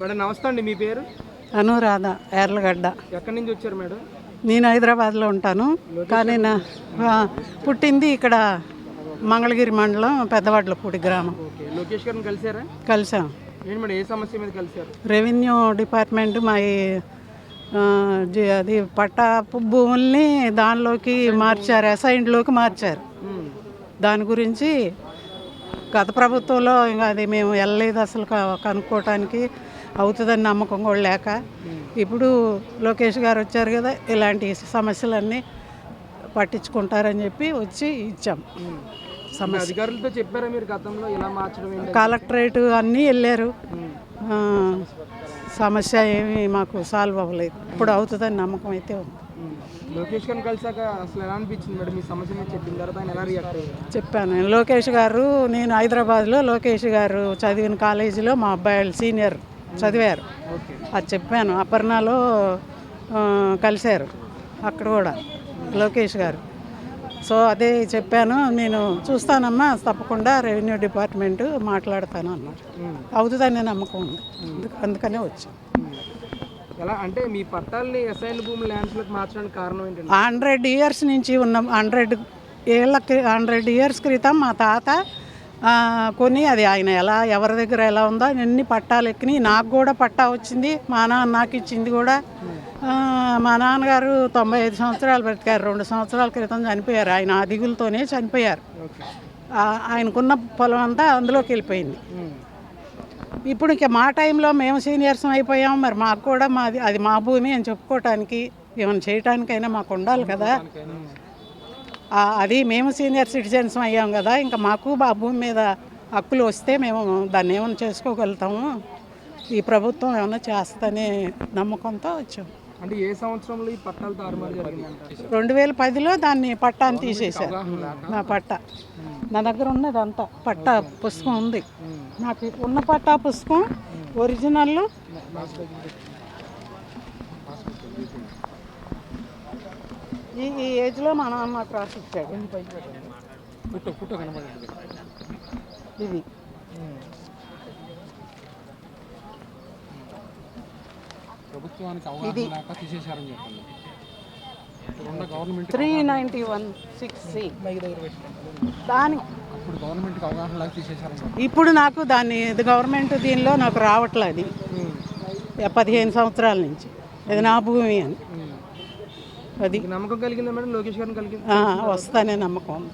Madam నమస్తే అండి మీ పేరు? అనురాధ ఎర్లగడ్డ ఎక్కడి నుంచి వచ్చారు మేడం? నేను హైదరాబాద్లో ఉంటాను. కానీ నా పుట్టింది ఇక్కడ మంగళగిరి మండలం పెద్దవడ్లపూడి గ్రామం. ఓకే లోకేష్ గారిని కలిసారా? కలిసాం. ఏంటి మేడం ఏ సమస్య మీద కలిసారు? రెవెన్యూ డిపార్ట్మెంట్ మా అది పట్టా భూముల్ని దానిలోకి మార్చారు అసైన్లోకి మార్చారు. దాని గురించి గత ప్రభుత్వంలో ఇంకా అది మేము వెళ్ళలేదు అసలు కనుక్కోవటానికి అవుతుందని నమ్మకం కూడా లేక. ఇప్పుడు లోకేష్ గారు వచ్చారు కదా ఇలాంటి సమస్యలన్నీ పట్టించుకుంటారని చెప్పి వచ్చి ఇచ్చాం. అధికారులతో చెప్పారా మీరు గతంలో ఇలా మార్చడం కలెక్టరేట్ అన్నీ వెళ్ళారు. సమస్య ఏమీ మాకు సాల్వ్ అవ్వలేదు. ఇప్పుడు అవుతుందని నమ్మకం అయితే ఉంది. లోకేష్ గారిని కలిసాక అసలు ఎలా అనిపించింది మేడం? మీ సమస్య మీద చెప్పిన తర్వాత ఆయన ఎలా రియాక్ట్ అయ్యారు? చెప్పాను లోకేష్ గారు నేను హైదరాబాద్లో లోకేష్ గారు చదివిన కాలేజీలో మా అబ్బాయిలు సీనియర్ చదివారు. అది చెప్పాను. అపర్ణలో కలిశారు అక్కడ కూడా లోకేష్ గారు. సో అదే చెప్పాను. నేను చూస్తానమ్మా తప్పకుండా రెవెన్యూ డిపార్ట్మెంట్ మాట్లాడతాను అన్నారు. అవుతుందనే నమ్మకం ఉంది. అందుక- అందుకనే వచ్చాం ఉమ్. ఎలా? అంటే మీ పట్టాలని అసైన్ భూమి ల్యాండ్స్లోకి మార్చడానికి కారణం ఏంటండి? హండ్రెడ్ ఇయర్స్ నుంచి ఉన్న హండ్రెడ్ ఏళ్ళ హండ్రెడ్ ఇయర్స్ క్రితం మా తాత కొని అది ఆయన ఎలా ఎవరి దగ్గర ఎలా ఉందో అన్ని పట్టాలు ఎక్కినాయి నాకు కూడా పట్టా వచ్చింది మా నాన్న నాకు ఇచ్చింది కూడా. మా నాన్నగారు తొంభై ఐదు సంవత్సరాలు బ్రతికారు రెండు సంవత్సరాల క్రితం చనిపోయారు ఆయన దిగులతోనే చనిపోయారు. ఆయనకున్న పొలం అంతా అందులోకి వెళ్ళిపోయింది. ఇప్పుడు ఇంకా మా టైంలో మేము సీనియర్స్ అయిపోయాం. మరి మాకు కూడా మాది అది మా భూమి అని చెప్పుకోవటానికి ఏమైనా చేయటానికైనా మాకు ఉండాలి కదా. అది మేము సీనియర్ సిటిజన్స్ అయ్యాం కదా. ఇంకా మాకు ఆ భూమి మీద హక్కులు వస్తే మేము దాన్ని ఏమైనా చేసుకోగలుగుతాము. ఈ ప్రభుత్వం ఏమైనా చేస్తుందనే నమ్మకంతో వచ్చాం. అంటే ఏ సంవత్సరంలో ఈ పట్టాలు రెండు వేల పదిలో దాన్ని పట్టాన్ని తీసేశారు. నా పట్ట. నా దగ్గర ఉన్నది అంతా పట్టా పుస్తకం ఉంది. నాకు ఉన్న పట్టా పుస్తకం ఒరిజినల్ ఈ ఈ ఏజ్లో మా నాన్న నాకు రాసి ఇచ్చాడు ఫోటో ఫోటో కనబడండి ఇది. ప్రభుత్వానికి అవగాహన లేక తీసేశారని చెప్పండి. Three ninety one six C. దాని ఇప్పుడు నాకు దాన్ని గవర్నమెంట్ దీనిలో నాకు రావట్లేదు. అది పదిహేను సంవత్సరాల నుంచి. ఇది నా భూమి అని. అది. నమ్మకం కలిగిందా మేడం? లోకేష్ గారిని కలిగింది వస్తానే నమ్మకం.